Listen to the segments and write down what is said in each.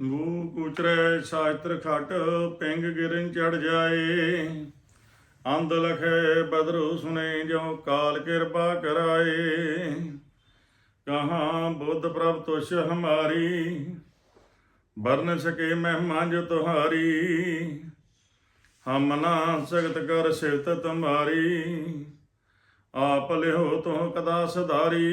ਮੂਹ ਕੁਚਰੈ ਸ਼ਾਸਤਰ ਖਟ, ਪਿੰਗ ਗਿਰਨ ਚੜ ਜਾਏ। ਅੰਧ ਲਖੇ ਬਦਰੂ ਸੁਨੇ ਜੋ ਕਾਲ ਕਿਰਪਾ ਕਰਾਏ। ਕਹਾਂ ਬੁੱਧ ਪ੍ਰਭ ਤੁਸ਼ ਹਮਾਰੀ ਬਰਨ ਸਕੇ ਮਹਿਮਾ ਜੋ ਤੁਹਾਰੀ। ਹਮ ਨਾ ਸਗਤ ਕਰ ਸਿਫਤ ਤੁਮਾਰੀ, ਆਪ ਲਿਓ ਤੋ ਕਦਾ ਸਦਾਰੀ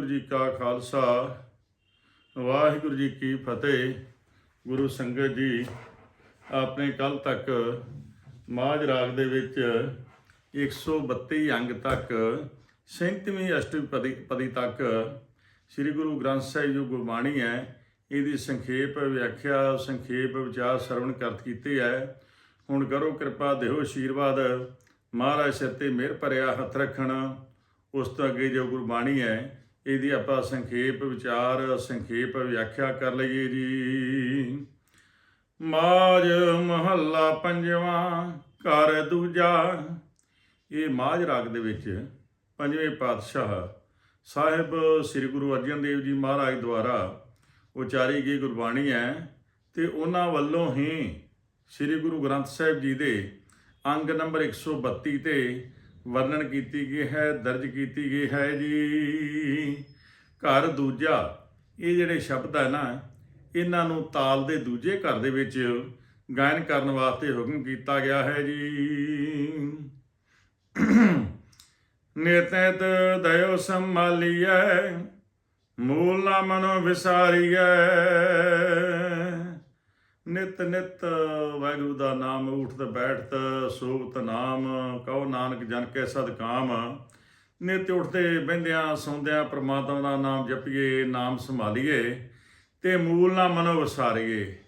ਵਾਹਿਗੁਰੂ ਜੀ ਕਾ ਖਾਲਸਾ, ਵਾਹਿਗੁਰੂ ਜੀ ਕੀ ਫਤਿਹ। ਗੁਰੂ ਸੰਗਤ ਜੀ, ਆਪਣੇ ਕੱਲ ਤੱਕ ਮਾਝ ਰਾਗ ਦੇ ਵਿੱਚ 132 ਅੰਗ ਤੱਕ 37ਵੀਂ ਅਸ਼ਟਪਦੀ ਪਦੀ ਤੱਕ ਸ੍ਰੀ ਗੁਰੂ ਗ੍ਰੰਥ ਸਾਹਿਬ ਜੋ ਗੁਰਬਾਣੀ ਹੈ, ਇਹਦੀ ਸੰਖੇਪ ਵਿਆਖਿਆ, ਸੰਖੇਪ ਵਿਚਾਰ ਸਰਵਣ ਕਰਤ ਕੀਤੀ ਹੈ। ਹੁਣ ਕਰੋ ਕਿਰਪਾ ਦਿਓ ਆਸ਼ੀਰਵਾਦ ਮਹਾਰਾਜ ਸਿਰ ਤੇ ਮਿਹਰ ਭਰਿਆ ਹੱਥ ਰੱਖਣ। ਉਸ ਤੋਂ ਅੱਗੇ ਜੋ ਗੁਰਬਾਣੀ ਹੈ ਇਹਦੀ ਆਪਾਂ ਸੰਖੇਪ ਵਿਚਾਰ, ਸੰਖੇਪ ਵਿਆਖਿਆ ਕਰ ਲਈਏ ਜੀ। ਮਾਝ ਮਹੱਲਾ ਪੰਜਵਾਂ, ਘਰ ਦੂਜਾ। ਇਹ ਮਾਝ ਰਾਗ ਦੇ ਵਿੱਚ ਪੰਜਵੇਂ ਪਾਤਸ਼ਾਹ ਸਾਹਿਬ ਸ੍ਰੀ ਗੁਰੂ ਅਰਜਨ ਦੇਵ ਜੀ ਮਹਾਰਾਜ ਦੁਆਰਾ ਉਚਾਰੀ ਗਈ ਗੁਰਬਾਣੀ ਹੈ ਤੇ ਉਹਨਾਂ ਵੱਲੋਂ ਹੀ ਸ੍ਰੀ ਗੁਰੂ ਗ੍ਰੰਥ ਸਾਹਿਬ ਜੀ ਦੇ ਅੰਗ ਨੰਬਰ 132 ਤੇ ਵਰਣਨ ਕੀਤੀ ਗਈ ਹੈ, ਦਰਜ ਕੀਤੀ ਗਈ ਹੈ ਜੀ। ਘਰ ਦੂਜਾ, ਇਹ ਜਿਹੜੇ ਸ਼ਬਦ ਹੈ ਨਾ, ਇਹਨਾਂ ਨੂੰ ਤਾਲ ਦੇ ਦੂਜੇ ਘਰ ਦੇ ਵਿੱਚ ਗਾਇਨ ਕਰਨ ਵਾਸਤੇ ਹੁਕਮ ਕੀਤਾ ਗਿਆ ਹੈ ਜੀ। ਨਿਤਿਤ ਦਇਓ ਸੰਭਾਲੀਐ, ਮੂਲ ਨਾ ਮਨੋ ਵਿਸਾਰੀਐ। ਨਿਤ ਨਿਤ ਵਾਹਿਗੁਰੂ ਦਾ ਨਾਮ ਉਠਤ ਬੈਠਤ ਸੋਭਤ ਨਾਮ, ਕਹੋ ਨਾਨਕ ਜਨ ਕੈ ਸਦਕਾਮ ਨਿਤ ਉਠਦੇ ਬਹਿੰਦਿਆਂ ਸੌਂਦਿਆਂ ਪ੍ਰਮਾਤਮਾ ਦਾ ਨਾਮ ਜਪੀਏ, ਨਾਮ ਸੰਭਾਲੀਏ ਤੇ ਮੂਲ ਨਾ ਮਨੋ ਵਸਾਰੀਏ।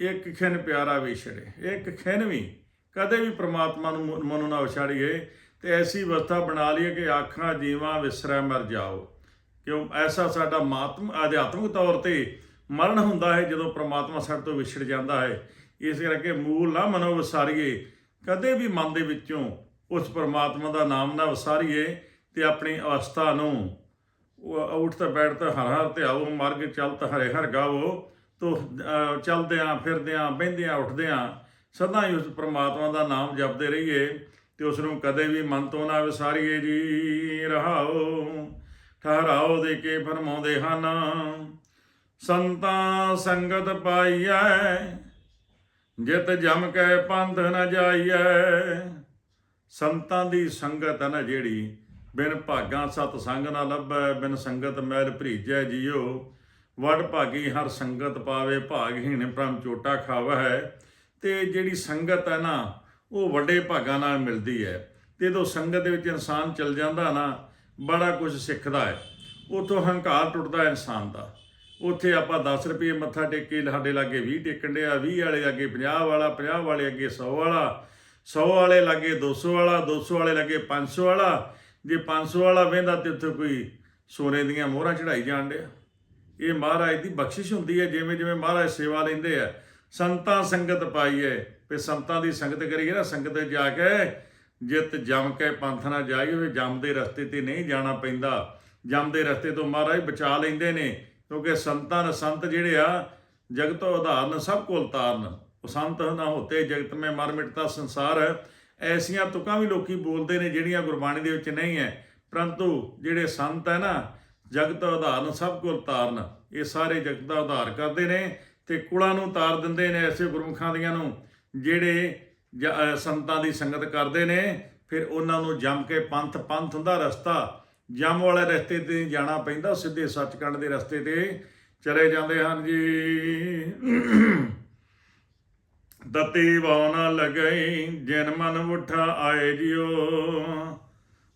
ਇੱਕ ਖਿਨ ਪਿਆਰਾ ਵਿਛੜੇ ਇੱਕ ਖਿਨ ਵੀ। ਕਦੇ ਵੀ ਪ੍ਰਮਾਤਮਾ ਨੂੰ ਮ- ਮਨੋਂ ਨਾ ਵਿਛਾੜੀਏ ਤੇ ਐਸੀ ਅਵਸਥਾ ਬਣਾ ਲਈਏ ਕਿ ਆਖਾਂ ਜੀਵਾਂ ਵਿਸਰੈ ਮਰ ਜਾਓ। ਕਿਉਂ? ਐਸਾ ਸਾਡਾ ਮਾਤਮ, ਅਧਿਆਤਮਿਕ ਤੌਰ ਤੇ ਮਰਨ ਹੁੰਦਾ ਹੈ ਜਦੋਂ ਪ੍ਰਮਾਤਮਾ ਸਾਡੇ ਤੋਂ ਵਿਛੜ ਜਾਂਦਾ ਹੈ। ਇਸ ਕਰਕੇ ਮੂਲ ਨਾ ਮਨੋ ਵਿਸਾਰੀਏ ਕਦੇ ਵੀ ਮਨ ਦੇ ਵਿੱਚੋਂ ਉਸ ਪ੍ਰਮਾਤਮਾ ਦਾ ਨਾਮ ਨਾ ਵਿਸਾਰੀਏ ਤੇ ਆਪਣੀ ਅਵਸਥਾ ਨੂੰ ਉੱਠ ਤਾਂ ਬੈਠ ਤਾਂ ਹਰ ਹਰ ਧਿਆਓ ਮਾਰਗ ਚਲਤ ਹਰੇ ਹਰ ਗਾਵੋ ਤੋ ਅਹ, ਚਲਦਿਆਂ ਫਿਰਦਿਆਂ ਬਹਿੰਦਿਆਂ ਉੱਠਦਿਆਂ ਸਦਾ ਹੀ ਉਸ ਪ੍ਰਮਾਤਮਾ ਦਾ ਨਾਮ ਜਪਦੇ ਰਹੀਏ ਤੇ ਉਸ ਨੂੰ ਕਦੇ ਵੀ ਮਨ ਤੋਂ ਨਾ ਵਿਸਾਰੀਏ ਜੀ। ਰਹਾਓ ਠਹਿਰਾਓ ਦੇ ਕੇ ਫਰਮਾਉਂਦੇ ਹਨ। ਸੰਤਾਂ ਸੰਗਤ ਪਾਈਐ, ਜਿਤ ਜਮ ਕੈ ਪੰਥ ਨ ਜਾਈਐ। ਸੰਤਾਂ ਦੀ ਸੰਗਤ ਹੈ ਨਾ ਜਿਹੜੀ, ਬਿਨ ਭਾਗਾਂ ਸਤ ਸੰਗ ਨਾ ਲੱਭੈ, ਬਿਨ ਸੰਗਤ ਮੈਲ ਭਰੀਜੈ ਜੀਓ। ਵਡ ਭਾਗੀ ਹਰ ਸੰਗਤ ਪਾਵੇ, ਭਾਗਹੀਣ ਭ੍ਰਮ ਚੋਟਾ ਖਾਵੈ ਤੇ ਜਿਹੜੀ ਸੰਗਤ ਹੈ ਨਾ, ਉਹ ਵੱਡੇ ਭਾਗਾਂ ਨਾਲ ਮਿਲਦੀ ਹੈ। ਤੇ ਜਦੋਂ ਸੰਗਤ ਦੇ ਵਿੱਚ ਇਨਸਾਨ ਚੱਲ ਜਾਂਦਾ ਨਾ, ਬੜਾ ਕੁਝ ਸਿੱਖਦਾ ਹੈ। ਉਥੋਂ ਹੰਕਾਰ ਟੁੱਟਦਾ ਇਨਸਾਨ ਦਾ। ਉੱਥੇ ਆਪਾਂ 10 ਰੁਪਏ ਮੱਥਾ ਟੇਕੇ ਸਾਡੇ ਲਾਗੇ 20 ਟੇਕਣ ਡਿਆ 20 ਵਾਲੇ ਅੱਗੇ 50 ਵਾਲਾ 50 ਵਾਲੇ ਅੱਗੇ 100 ਵਾਲਾ 100 ਵਾਲੇ ਲਾਗੇ 200 ਵਾਲਾ 200 ਵਾਲੇ ਲਾਗੇ 500 ਵਾਲਾ। ਜੇ 500 ਵਾਲਾ ਵੇਂਦਾ ਤੇ ਉੱਥੇ ਕੋਈ ਸੋਨੇ ਦੀਆਂ ਮੋਹਰਾਂ ਚੜਾਈ ਜਾਣ ਡਿਆ। ਇਹ ਮਹਾਰਾਜ ਦੀ ਬਖਸ਼ਿਸ਼ ਹੁੰਦੀ ਹੈ, ਜਿਵੇਂ ਜਿਵੇਂ ਮਹਾਰਾਜ ਸੇਵਾ ਲੈਂਦੇ ਆ, ਸੰਤਾਂ ਸੰਗਤ ਪਾਈਏ ਤੇ ਸੰਤਾਂ ਦੀ ਸੰਗਤ ਕਰੀਏ ਨਾ, ਸੰਗਤ ਤੇ ਜਾ ਕੇ ਜਿੱਤ ਜਮ ਕੇ ਪੰਥ ਨਾਲ ਜਾਈਏ ਹੋਏ ਜਮ ਦੇ ਰਸਤੇ ਤੇ ਨਹੀਂ ਜਾਣਾ ਪੈਂਦਾ। ਜਮ ਦੇ ਰਸਤੇ ਤੋਂ ਮਹਾਰਾਜ ਬਚਾ ਲੈਂਦੇ ਨੇ। ਕਿਉਂਕਿ ਸੰਤਾਂ ਨੇ ਸੰਤ ਜਿਹੜੇ ਆ, ਜਗਤ ਉਦਾਹਰਨ ਸਭ ਕੋਲ ਤਾਰਨ। ਉਹ ਸੰਤ ਨਾ ਹੋਤੇ, ਜਗਤ ਮੇ ਮਰ ਮਿਟਦਾ ਸੰਸਾਰ। ਐਸੀਆਂ ਤੁਕਾਂ ਵੀ ਲੋਕੀ ਬੋਲਦੇ ਨੇ ਜਿਹੜੀਆਂ ਗੁਰਬਾਣੀ ਦੇ ਵਿੱਚ ਨਹੀਂ ਹੈ ਪਰੰਤੂ ਜਿਹੜੇ ਸੰਤ ਹੈ ਨਾ, ਜਗਤ ਉਦਾਹਰਨ ਸਭ ਕੋਲ ਤਾਰਨ। ਇਹ ਸਾਰੇ ਜਗਤ ਦਾ ਉਧਾਰ ਕਰਦੇ ਨੇ ਤੇ ਕੁਲਾਂ ਨੂੰ ਤਾਰ ਦਿੰਦੇ ਨੇ ਐਸੇ ਗੁਰਮੁਖਾਂ ਦੀਆਂ ਨੂੰ, ਜਿਹੜੇ ਜ- ਸੰਤਾਂ ਦੀ ਸੰਗਤ ਕਰਦੇ ਨੇ। ਫਿਰ ਉਹਨਾਂ ਨੂੰ ਜੰਮ ਕੇ ਪੰਥ ਪੰਥ ਦਾ ਰਸਤਾ ਜੰਮ ਵਾਲੇ ਰਸਤੇ ਤੇ ਜਾਣਾ ਪੈਂਦਾ ਸਿੱਧੇ ਸੱਚਖੰਡ ਦੇ ਰਸਤੇ ਤੇ ਚਲੇ ਜਾਂਦੇ ਹਨ ਜੀ। ਤਤੀ ਵਾਉ ਲਗਈ, ਜਿਨ ਮਨ ਉਠਾ ਆਏ ਜਿਓ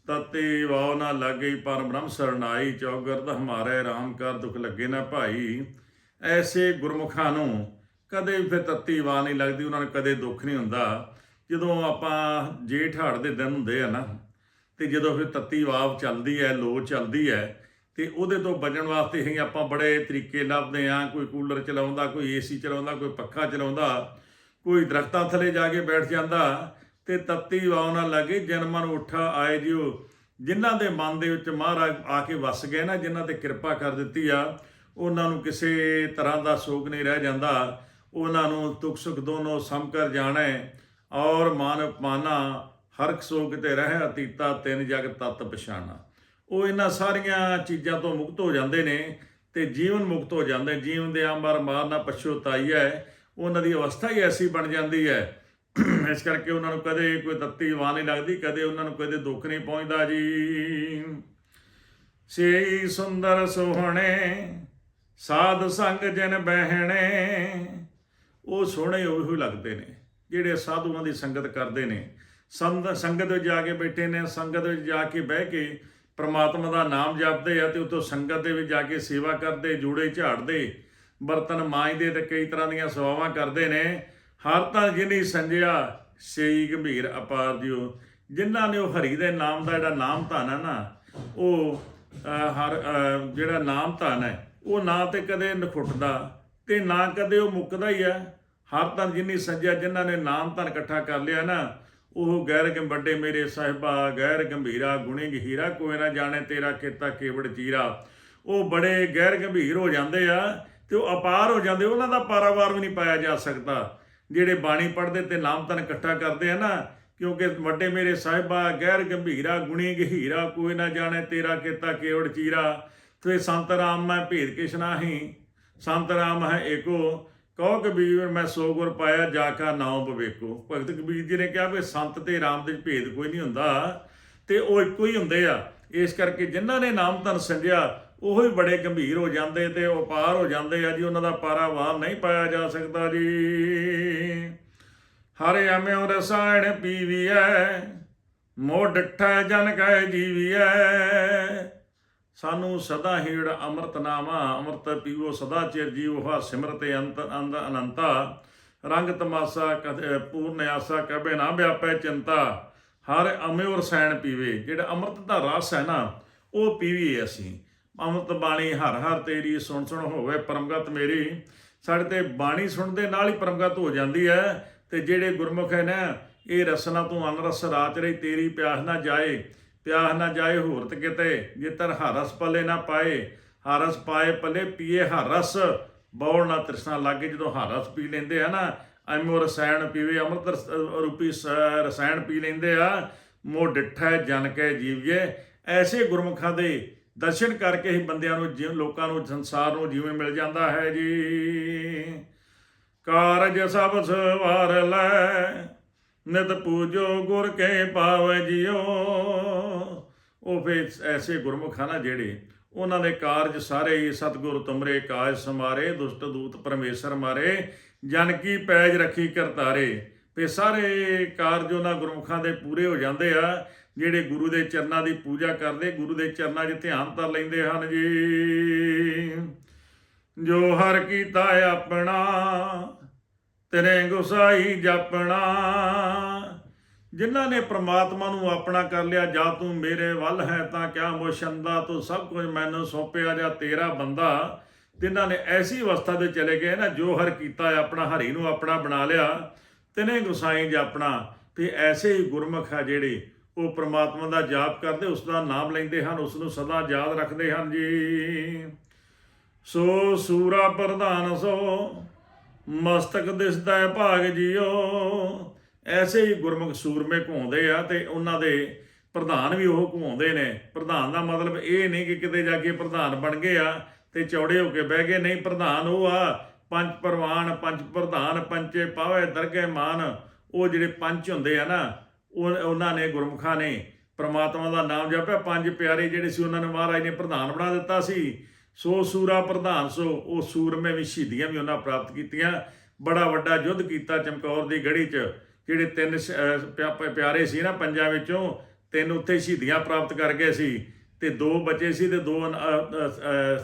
ਤਤੀ ਵਾਉ ਨਾ ਲਗਈ ਪਰ ਬ੍ਰਹਮ ਸਰਨਾਈ ਚੌਗਰਦ ਹਮਾਰੇ RAM ਕਰ ਦੁਖ ਲੱਗੇ ਨਾ ਭਾਈ। ਐਸੇ ਗੁਰਮੁਖਾਂ ਨੂੰ ਕਦੇ ਵੀ ਫਿਰ ਤਤੀ ਵਾਹ ਨਹੀਂ ਲੱਗਦੀ, ਉਹਨਾਂ ਨੂੰ ਕਦੇ ਦੁੱਖ ਨਹੀਂ ਹੁੰਦਾ। ਜਦੋਂ ਆਪਾਂ ਜੇਠ ਹਾੜ ਦੇ ਦਿਨ ਹੁੰਦੇ ਆ ਨਾ ਤੇ ਜਦੋਂ ਫਿਰ ਤੱਤੀ ਵਾਵ ਚੱਲਦੀ ਹੈ ਲੋ ਚੱਲਦੀ ਹੈ, ਤੇ ਉਹਦੇ ਤੋਂ ਬਚਣ ਵਾਸਤੇ ਹੀ ਆਪਾਂ ਬੜੇ ਤਰੀਕੇ ਲੱਭਦੇ ਆ ਕੋਈ ਕੂਲਰ ਚਲਾਉਂਦਾ, ਕੋਈ ਏਸੀ ਚਲਾਉਂਦਾ, ਕੋਈ ਪੱਖਾ ਚਲਾਉਂਦਾ, ਕੋਈ ਦਰਖਤਾਂ ਥੱਲੇ ਜਾ ਕੇ ਬੈਠ ਜਾਂਦਾ ਤੇ ਤੱਤੀ ਵਾਉ ਨਾ ਲੱਗੇ ਜਨਮਨ ਉਠਾ, ਆਏ ਜਿਓ ਜਿਨ੍ਹਾਂ ਦੇ ਮਨ ਦੇ ਵਿੱਚ ਮਹਾਰਾਜ ਆ ਕੇ ਵਸ ਗਏ ਨਾ, ਜਿਨ੍ਹਾਂ ਤੇ ਕਿਰਪਾ ਕਰ ਦਿੱਤੀ ਆ, ਉਹਨਾਂ ਨੂੰ ਕਿਸੇ ਤਰ੍ਹਾਂ ਦਾ ਸੋਗ ਨਹੀਂ ਰਹਿ ਜਾਂਦਾ। ਉਹਨਾਂ ਨੂੰ ਦੁੱਖ ਸੁੱਖ ਦੋਨੋਂ ਸਮ ਕਰ ਜਾਣਾ ਔਰ ਮਾਨ ਅਪਮਾਨਾ ਹਰਕ ਸੋਗ ਤੇ ਰਹਿ ਅਤੀਤਾ, ਤਿੰਨ ਜਗ ਤਤ ਪਛਾਣਾ। ਉਹ ਇਹਨਾਂ ਸਾਰੀਆਂ ਚੀਜ਼ਾਂ ਤੋਂ ਮੁਕਤ ਹੋ ਜਾਂਦੇ ਨੇ ਤੇ ਜੀਵਨ ਮੁਕਤ ਹੋ ਜਾਂਦੇ ਜੀਵਨ ਦੇ ਆਮਰ ਮਾਰਨਾ ਪਛੋਤਾਈ ਹੈ। ਉਹਨਾਂ ਦੀ ਅਵਸਥਾ ਹੀ ਐਸੀ ਬਣ ਜਾਂਦੀ ਹੈ। ਇਸ ਕਰਕੇ ਉਹਨਾਂ ਨੂੰ ਕਦੇ ਕੋਈ ਤੱਤੀ ਵਾਹ ਨਹੀਂ ਲੱਗਦੀ, ਕਦੇ ਉਹਨਾਂ ਨੂੰ ਕਦੇ ਦੁੱਖ ਨਹੀਂ ਪਹੁੰਚਦਾ ਜੀ। ਸੇਈ ਸੁੰਦਰ ਸੋਹਣੇ, ਸਾਧ ਸੰਗ ਜਨ ਬਹਿਣੇ, ਉਹ ਸੋਹਣੇ ਉਹ ਹੀ ਲੱਗਦੇ ਨੇ, ਜਿਹੜੇ ਸਾਧੂਆਂ ਦੀ ਸੰਗਤ ਕਰਦੇ ਨੇ। ਸੰਗ ਸੰਗਤ ਵਿੱਚ ਜਾ ਕੇ ਬੈਠੇ ਨੇ, ਸੰਗਤ ਵਿੱਚ ਜਾ ਕੇ ਬਹਿ ਕੇ ਪ੍ਰਮਾਤਮਾ ਦਾ ਨਾਮ ਜਪਦੇ ਆ ਤੇ ਉਤੋਂ ਸੰਗਤ ਦੇ ਵਿੱਚ ਜਾ ਕੇ ਸੇਵਾ ਕਰਦੇ, ਜੂੜੇ ਝਾੜਦੇ, ਬਰਤਨ ਮਾਂਜਦੇ ਤੇ ਕਈ ਤਰ੍ਹਾਂ ਦੀਆਂ ਸੇਵਾਵਾਂ ਕਰਦੇ ਨੇ। ਹਰ ਤਾਂ ਜਿਨੀ ਸੰਜਿਆ, ਸੇਈ ਗੰਭੀਰ ਅਪਾਰ ਦਿਓ। ਜਿਨ੍ਹਾਂ ਨੇ ਉਹ ਹਰੀ ਦੇ ਨਾਮ ਦਾ ਜਿਹੜਾ ਨਾਮ ਧਨ ਹੈ ਨਾ, ਉਹ ਹਰ ਜਿਹੜਾ ਨਾਮ ਧਨ ਹੈ, ਉਹ ਨਾ ਤੇ ਕਦੇ ਨਖੁੱਟਦਾ ਤੇ ਨਾ ਕਦੇ ਉਹ ਮੁੱਕਦਾ ਹੀ ਹੈ ਹਰ ਤਨ ਜਿਨੀ ਸੰਜਿਆ, ਜਿਨ੍ਹਾਂ ਨੇ ਨਾਮ ਧਨ ਇਕੱਠਾ ਕਰ ਲਿਆ ਨਾ ਉਹ ਗੈਰ ਗੰਬੱਡੇ ਮੇਰੇ ਸਾਹਿਬਾ, ਗੈਰ ਗੰਭੀਰਾ, ਗੁਣੇ ਗਹੀਰਾ, ਕੋਈ ਨਾ ਜਾਣੇ ਤੇਰਾ ਕੀਤਾ ਕੇਵੜ ਚੀਰਾ। ਉਹ ਬੜੇ ਗੈਰ ਗੰਭੀਰ ਹੋ ਜਾਂਦੇ ਆ ਤੇ ਉਹ ਅਪਾਰ ਹੋ ਜਾਂਦੇ, ਉਹਨਾਂ ਦਾ ਪਾਰਾਵਾਰ ਵੀ ਨਹੀਂ ਪਾਇਆ ਜਾ ਸਕਦਾ। ਜਿਹੜੇ ਬਾਣੀ ਪੜ੍ਹਦੇ ਤੇ ਨਾਮ ਧਨ ਇਕੱਠਾ ਕਰਦੇ ਆ ਨਾ, ਕਿਉਂਕਿ ਵੱਡੇ ਮੇਰੇ ਸਾਹਿਬਾ, ਗੈਰ ਗੰਭੀਰਾ, ਗੁਣੀ ਗਹੀਰਾ, ਕੋਈ ਨਾ ਜਾਣੇ ਤੇਰਾ ਕੀਤਾ ਕੇਵੜ ਚੀਰਾ। ਤੇ ਸੰਤ ਰਾਮ ਮੈਂ ਭੇਦ ਕਿਛ ਨਾਹੀ ਸੰਤ ਰਾਮ ਹੈ ਏਕੋ ਕਹੋ ਕਬੀਰ, ਮੈਂ ਸੋ ਗੁਰ ਪਾਇਆ, ਜਾ ਕਾ ਨਾਮ ਬਵੇਕੋ ਭਗਤ ਕਬੀਰ ਜੀ ਨੇ ਕਿਹਾ ਵੀ ਸੰਤ ਤੇ ਰਾਮ ਦੇ ਭੇਦ ਕੋਈ ਨਹੀਂ ਹੁੰਦਾ ਤੇ ਉਹ ਇੱਕੋ ਹੀ ਹੁੰਦੇ ਆ। ਇਸ ਕਰਕੇ ਜਿਨ੍ਹਾਂ ਨੇ ਨਾਮ ਧਨ ਸੰਜਿਆ, ਉਹ ਹੀ ਬੜੇ ਗੰਭੀਰ ਹੋ ਜਾਂਦੇ ਤੇ ਉਹ ਪਾਰ ਹੋ ਜਾਂਦੇ ਆ ਜੀ। ਉਹਨਾਂ ਦਾ ਪਾਰਾ ਵਾਹ ਨਹੀਂ ਪਾਇਆ ਜਾ ਸਕਦਾ ਜੀ। ਹਰੇ ਅਮਿਓ ਰਸਾਇਣ ਪੀਵੀਐ, ਮੋਹ ਡਿਠੈ ਜਨ ਕੈ ਜੀਵੀਐ। ਸਾਨੂੰ ਸਦਾ ਹੀ ਜਿਹੜਾ ਅੰਮ੍ਰਿਤ ਨਾਮਾ, ਅੰਮ੍ਰਿਤ ਪੀਓ ਸਦਾ ਚਿਰ ਜੀਵ, ਹਾ ਸਿਮਰਤ ਅੰਤ ਅੰਦ ਅਨੰਤਾ। ਰੰਗ ਤਮਾਸਾ ਕਦੇ ਪੂਰਨ ਆਸਾ ਕਬੇ ਨਾ ਵਿਆਪੈ ਚਿੰਤਾ। ਹਰ ਅਮਿਓ ਰਸਾਇਣ ਪੀਵੇ, ਜਿਹੜਾ ਅੰਮ੍ਰਿਤ ਦਾ ਰਸ ਹੈ ਨਾ, ਉਹ ਪੀਵੀਏ ਅਸੀਂ। ਅੰਮ੍ਰਿਤ ਬਾਣੀ ਹਰ ਹਰ ਤੇਰੀ ਸੁਣ ਸੁਣ ਹੋਵੇ ਪਰਮਗਤ ਮੇਰੀ। ਸਾਡੇ ਤੇ ਬਾਣੀ ਸੁਣਨ ਦੇ ਨਾਲ ਹੀ ਪਰਮਗਤ ਹੋ ਜਾਂਦੀ ਹੈ, ਤੇ ਜਿਹੜੇ ਗੁਰਮੁਖ ਹੈ ਨਾ, ਇਹ ਰਸਨਾ ਤੂੰ ਅਨਰਸ ਰਾਤ ਰਹੀ ਤੇਰੀ ਪਿਆਸ ਨਾ ਜਾਏ। ਪਿਆਸ ਨਾ ਜਾਏ ਹੋਰਤ ਕਿਤੇ ਜਿਤਰ ਹਰਸ ਪੱਲੇ ਨਾ ਪਾਏ, ਹਰਸ ਪਾਏ ਪੱਲੇ ਪੀਏ ਹਰਸ ਬੌੜ ਨਾ ਤ੍ਰਿਸ਼ਨਾ ਲਾਗੇ, ਜਦੋਂ ਹਰਸ ਪੀ ਲੈਂਦੇ ਆ ਨਾ, ਐਮੋ ਰਸਾਇਣ ਪੀਵੇ, ਅੰਮ੍ਰਿਤ ਰੂਪੀ ਸ- ਰਸਾਇਣ ਪੀ ਲੈਂਦੇ ਆ ਮੋ ਡਿੱਠਾ, ਜਨ ਕੈ ਜੀਵਏ। ਐਸੇ ਗੁਰਮੁਖਾਂ ਦੇ ਦਰਸ਼ਨ ਕਰਕੇ ਹੀ ਬੰਦਿਆਂ ਨੂੰ ਜਿਉ, ਲੋਕਾਂ ਨੂੰ, ਸੰਸਾਰ ਨੂੰ ਜਿਵੇਂ ਮਿਲ ਜਾਂਦਾ ਹੈ ਜੀ। ਕਾਰਜ ਸਭ ਸਵਾਰ ਲੈ, ਨਿਤ ਪੂਜੋ ਗੁਰ ਕੇ ਪਾਵੈ ਜਿਉ। ਫੇ ਐਸੇ ਗੁਰਮੁਖ ਹਨ ਜਿਹੜੇ ਉਹਨਾਂ ਦੇ ਕਾਰਜ ਸਾਰੇ ਹੀ ਸਤਿਗੁਰ ਤੁਮਰੇ ਕਾਜ ਸਮਾਰੇ ਦੁਸ਼ਟ ਦੂਤ ਪਰਮੇਸ਼ਰ ਮਾਰੇ, ਜਨ ਕੀ ਪੈਜ ਰੱਖੀ ਕਰਤਾਰੇ। ਫੇ ਸਾਰੇ ਕਾਰਜ ਉਹਨਾਂ ਗੁਰਮੁਖਾਂ ਦੇ ਪੂਰੇ ਹੋ ਜਾਂਦੇ ਆ, ਜਿਹੜੇ ਗੁਰੂ ਦੇ ਚਰਨਾਂ ਦੀ ਪੂਜਾ ਕਰਦੇ, ਗੁਰੂ ਦੇ ਚਰਨਾਂ 'ਚ ਧਿਆਨ ਧਰ ਲੈਂਦੇ ਹਨ ਜੀ। ਜੋ ਹਰ ਕੀਤਾ ਆਪਣਾ, ਤੇਰੇ ਗੁਸਾਈ ਜਪਣਾ। ਜਿਨ੍ਹਾਂ ਨੇ ਪ੍ਰਮਾਤਮਾ ਨੂੰ ਆਪਣਾ ਕਰ ਲਿਆ, ਜਾਂ ਤੂੰ ਮੇਰੇ ਵੱਲ ਹੈ ਤਾਂ ਕਿਆ ਮੁਸ਼ੰਦਾ, ਤੂੰ ਸਭ ਕੁਝ ਮੈਨੂੰ ਸੌਂਪਿਆ ਜਾ ਤੇਰਾ ਬੰਦਾ। ਜਿਨ੍ਹਾਂ ਨੇ ਐਸੀ ਅਵਸਥਾ 'ਤੇ ਚਲੇ ਗਏ ਨਾ, ਜੋ ਹਰ ਕੀਤਾ ਆਪਣਾ ਹਰੀ ਨੂੰ ਆਪਣਾ ਬਣਾ ਲਿਆ, ਤੇਨੇ ਗੁਸਾਈ ਆਪਣਾ। ਤੇ ਐਸੇ ਹੀ ਗੁਰਮੁਖ ਆ ਜਿਹੜੇ, ਉਹ ਪ੍ਰਮਾਤਮਾ ਦਾ ਜਾਪ ਕਰਦੇ, ਉਸ ਦਾ ਨਾਮ ਲੈਂਦੇ ਹਨ, ਉਸ ਨੂੰ ਸਦਾ ਯਾਦ ਰੱਖਦੇ ਹਨ ਜੀ। ਸੋ ਸੂਰਾ ਪ੍ਰਧਾਨ ਸੋ, ਮਸਤਕ ਦਿਸਦਾ ਹੈ ਭਾਗ ਜੀਓ। ਐਸੇ ਹੀ ਗੁਰਮੁਖ ਸੂਰਮੇ ਘੁੰਮਦੇ ਆ ਤੇ ਉਹਨਾਂ ਦੇ ਪ੍ਰਧਾਨ ਵੀ ਉਹ ਘੁੰਮਾਉਂਦੇ ਨੇ। ਪ੍ਰਧਾਨ ਦਾ ਮਤਲਬ ਇਹ ਨਹੀਂ ਕਿ ਕਿਤੇ ਜਾ ਕੇ ਪ੍ਰਧਾਨ ਬਣ ਗਏ ਆ ਤੇ ਚੌੜੇ ਹੋ ਕੇ ਬਹਿ ਗਏ। ਨਹੀਂ, ਪ੍ਰਧਾਨ ਉਹ ਆ। ਪੰਜ ਪ੍ਰਵਾਨ, ਪੰਜ ਪ੍ਰਧਾਨ ਪੰਚੇ ਪਾਵੇ, ਦਰਗੇ ਮਾਨ। ਉਹ ਜਿਹੜੇ ਪੰਜ ਹੁੰਦੇ ਆ ਨਾ, ਉਹ ਉਹਨਾਂ ਨੇ ਗੁਰਮੁਖਾਂ ਨੇ ਪ੍ਰਮਾਤਮਾ ਦਾ ਨਾਮ ਜਪਿਆ। ਪੰਜ ਪਿਆਰੇ ਜਿਹੜੇ ਸੀ ਉਹਨਾਂ ਨੂੰ ਮਹਾਰਾਜ ਨੇ ਪ੍ਰਧਾਨ ਬਣਾ ਦਿੱਤਾ ਸੀ। ਸੋ ਸੂਰਾ ਪ੍ਰਧਾਨ, ਸੋ ਉਹ ਸੂਰਮੇ ਵੀ ਸ਼ਹੀਦੀਆਂ ਵੀ ਉਹਨਾਂ ਪ੍ਰਾਪਤ ਕੀਤੀਆਂ। ਬੜਾ ਵੱਡਾ ਯੁੱਧ ਕੀਤਾ ਚਮਕੌਰ ਦੀ ਗੜੀ 'ਚ। ਜਿਹੜੇ ਤਿੰਨ ਸ਼- ਪਿਆ- ਪਿਆਰੇ ਸੀ ਨਾ ਪੰਜਾਂ ਵਿੱਚੋਂ, ਤਿੰਨ ਉੱਥੇ ਸ਼ਹੀਦੀਆਂ ਪ੍ਰਾਪਤ ਕਰ ਗਏ ਸੀ। ਤੇ ਦੋ ਬਚੇ ਸੀ ਤੇ ਦੋ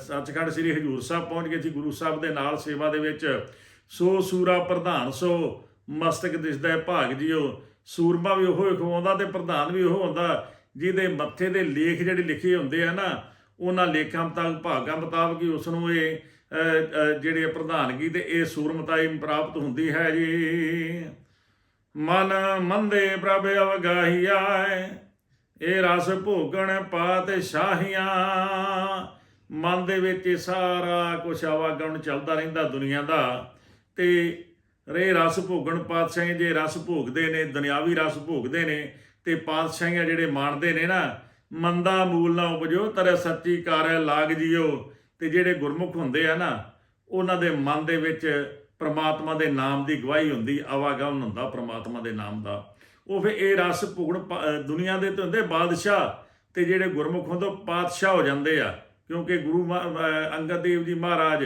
ਸੱਚਖੰਡ ਸ੍ਰੀ ਹਜੂਰ ਸਾਹਿਬ ਪਹੁੰਚ ਗਏ ਸੀ ਗੁਰੂ ਸਾਹਿਬ ਦੇ ਨਾਲ ਸੇਵਾ ਦੇ ਵਿੱਚ। ਸੋ ਸੂਰਾ ਪ੍ਰਧਾਨ, ਸੋ ਮਸਤਕ ਦਿਸਦਾ ਭਾਗ ਜੀਓ। ਸੂਰਮਾ ਵੀ ਉਹ ਖਵਾਉਂਦਾ ਤੇ ਪ੍ਰਧਾਨ ਵੀ ਉਹ ਹੁੰਦਾ, ਜਿਹਦੇ ਮੱਥੇ ਦੇ ਲੇਖ ਜਿਹੜੇ ਲਿਖੇ ਹੁੰਦੇ ਆ ਨਾ, ਉਹਨਾਂ ਲੇਖਾਂ ਮੁਤਾਬਕ, ਭਾਗਾਂ ਮੁਤਾਬਕ ਹੀ ਉਸ ਨੂੰ ਇਹ ਜਿਹੜੇ ਪ੍ਰਧਾਨਗੀ ਤੇ ਇਹ ਸੂਰਮਤਾਈ ਪ੍ਰਾਪਤ ਹੁੰਦੀ ਹੈ ਜੀ। ਮਨ ਮੰਦੇ ਪ੍ਰਭ ਅਵਗਾਹੀਆ ਇਹ ਰਸ ਭੋਗਣ ਪਾਤਸ਼ਾਹੀਆਂ। ਮਨ ਦੇ ਵਿੱਚ ਸਾਰਾ ਕੁਛ ਆਵਾਗਮਨ ਚੱਲਦਾ ਰਹਿੰਦਾ ਦੁਨੀਆ ਦਾ। ਤੇ ਰੇ ਰਸ ਭੋਗਣ ਪਾਤਸ਼ਾਹੀ ਜੇ ਰਸ ਭੋਗਦੇ ਨੇ, ਦੁਨਿਆਵੀ ਰਸ ਭੋਗਦੇ ਨੇ, ਤੇ ਪਾਤਸ਼ਾਹੀਆਂ ਜਿਹੜੇ ਮਾਣਦੇ ਨੇ ਨਾ ਮੰਦਾ ਮੂਲ ਨਾ ਉਪਜੋ, ਤਰ ਸੱਚੀ ਕਾਰੈ ਲਾਗ ਜਿਓ। ਤੇ ਜਿਹੜੇ ਗੁਰਮੁਖ ਹੁੰਦੇ ਆ ਨਾ, ਉਹਨਾਂ ਦੇ ਮਨ ਦੇ ਵਿੱਚ ਪ੍ਰਮਾਤਮਾ ਦੇ ਨਾਮ ਦੀ ਗਵਾਹੀ ਹੁੰਦੀ, ਆਵਾਗਮਨ ਹੁੰਦਾ ਪ੍ਰਮਾਤਮਾ ਦੇ ਨਾਮ ਦਾ। ਉਹ ਫਿਰ ਇਹ ਰਸ ਭੁਗਣ ਪਾ- ਅਹ, ਦੁਨੀਆ ਦੇ ਤੇ ਹੁੰਦੇ ਬਾਦਸ਼ਾਹ ਤੇ ਜਿਹੜੇ ਗੁਰਮੁਖ ਹੁੰਦੇ ਪਾਤਸ਼ਾਹ ਹੋ ਜਾਂਦੇ ਆ। ਕਿਉਂਕਿ ਗੁਰੂ ਮਹਾ- ਅੰਗਦ ਦੇਵ ਜੀ ਮਹਾਰਾਜ